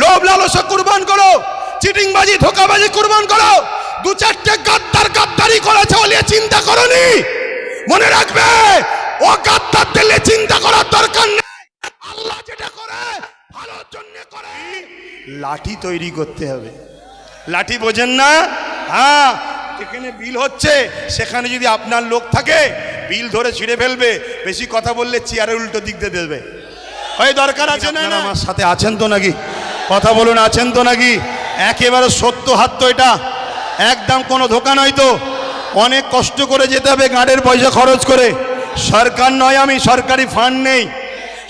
লোভ লালসা কুরবান করো। চিটিংবাজি ধোকাবাজি কুরবান করো। দু চারটে গাদ্দার গাদ্দারি করেছে বলে চিন্তা করনি। মনে রাখবে ও গাদ্দার দিলে চিন্তা করার দরকার নেই। আল্লাহ যেটা করে ভালোর জন্য করে। লাঠি তৈরি করতে হবে। লাঠি বোঝেন না? হ্যাঁ এখানে বিল হচ্ছে সেখানে যদি আপনার লোক থাকে বিল ধরে ছিঁড়ে ফেলবে। বেশি কথা বললে চেয়ারের উল্টো দিক দিয়ে দেবে। ওই দরকার আছে না আমার সাথে আছেন তো নাকি? কথা বলুন, আছেন তো নাকি? একেবারে সত্য হাত তো এটা। একদম কোনো ধোকা নয় তো। অনেক কষ্ট করে যেতে হবে গাড়ির পয়সা খরচ করে। সরকার নয় আমি, সরকারি ফান্ড নেই।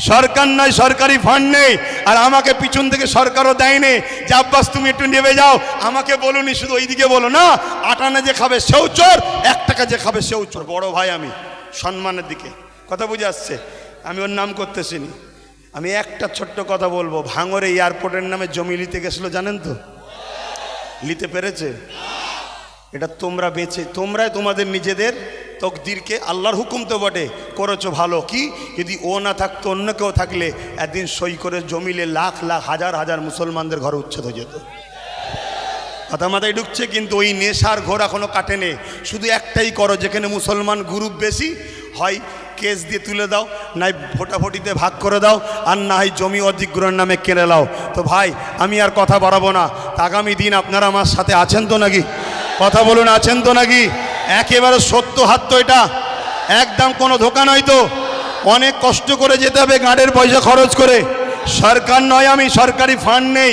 সরকার নয়, সরকারি ফান্ড নেই। আর আমাকে পিছন থেকে সরকারও দেয়নি। যে আব্বাস তুমি একটু নেবে যাও। আমাকে বলুনি, শুধু ওইদিকে বলো না। আটানা যে খাবে সেও চোর, এক টাকা যে খাবে সেও চোর। বড় ভাই আমি, সম্মানের দিকে। কথা বুঝে আসছে। আমি ওর নাম করতেছিনি আমি একটা ছোট্ট কথা বলব। ভাঙরে এয়ারপোর্টের নামে জমি নিতে গেছিল, জানেন তো? নিতে পেরেছে? এটা তোমরা বেঁচে তোমরাই তোমাদের নিজেদের তকদিরকে আল্লাহর হুকুম তো বটে। করেছ ভালো। কি? যদি ও না থাকতো, অন্য কেউ থাকলে একদিন সই করে জমিলে লাখ লাখ, হাজার হাজার মুসলমানদের ঘর উচ্ছেদ হয়ে যেত। কথা মাথায় ঢুকছে, কিন্তু ওই নেশার ঘোর এখনও কাটেনে। শুধু একটাই করো, যেখানে মুসলমান গ্রুপ বেশি হয়, কেস দিয়ে তুলে দাও, নাই ভোটাভুটিতে ভাগ করে দাও, আর না হয় জমি অধিগ্রহণের নামে কেনে দাও তো ভাই, আমি আর কথা বাড়াবো না। আগামী দিন আপনারা আমার সাথে আছেন তো নাকি? কথা বলুন, আছেন তো নাকি? একেবারে সত্য হাত তো এটা। একদম কোনো ধোকা নয় তো। অনেক কষ্ট করে যেতে হবে, গাড়ির পয়সা খরচ করে। সরকার নয়, আমি সরকারি ফান্ড নেই।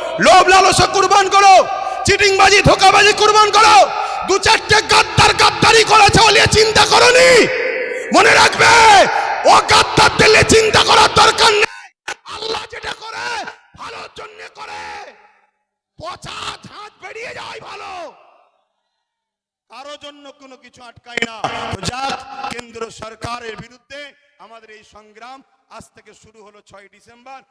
লোভ লালসা কুরবান করো। চিটিংবাজি, ধোকাবাজি কুরবান করো। দু চারটে গাদ্দার গাদ্দারি করেছে বলে চিন্তা করনি। মনে রাখবে, ও গাদ্দার দিলে চিন্তা করার দরকার নেই। আল্লাহ যেটা করে, ভালোর জন্য করে। পচা ঝাঁট বেরিয়ে যায় ভালো। কারও জন্য কোনো কিছু আটকায় না। যাক, কেন্দ্র সরকারের বিরুদ্ধে আমাদের এই সংগ্রাম আজ থেকে শুরু হলো ছয় ডিসেম্বর।